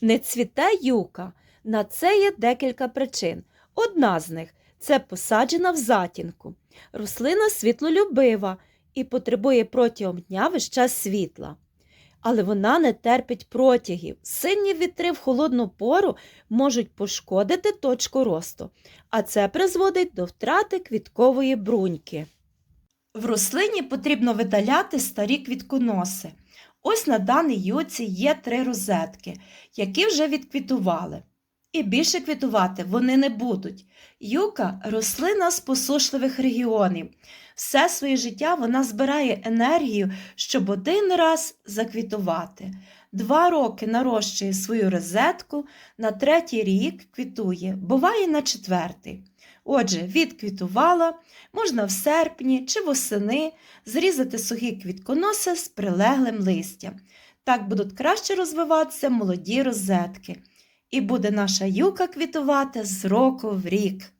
Не цвіте юка. На це є декілька причин. Одна з них це посаджена в затінку. Рослина світлолюбива і потребує протягом дня весь світла. Але вона не терпить протягів. Сильні вітри в холодну пору можуть пошкодити точку росту, а це призводить до втрати квіткової бруньки. В рослині потрібно видаляти старі квітконоси. Ось на даній юці є три розетки, які вже відквітували. І більше квітувати вони не будуть. Юка рослина з посушливих регіонів. Все своє життя вона збирає енергію, щоб один раз заквітувати. Два роки нарощує свою розетку, на третій рік квітує, буває на четвертий. Отже, відквітувала, можна в серпні чи восени зрізати сухі квітконоси з прилеглим листям. Так будуть краще розвиватися молоді розетки. І буде наша юка квітувати з року в рік.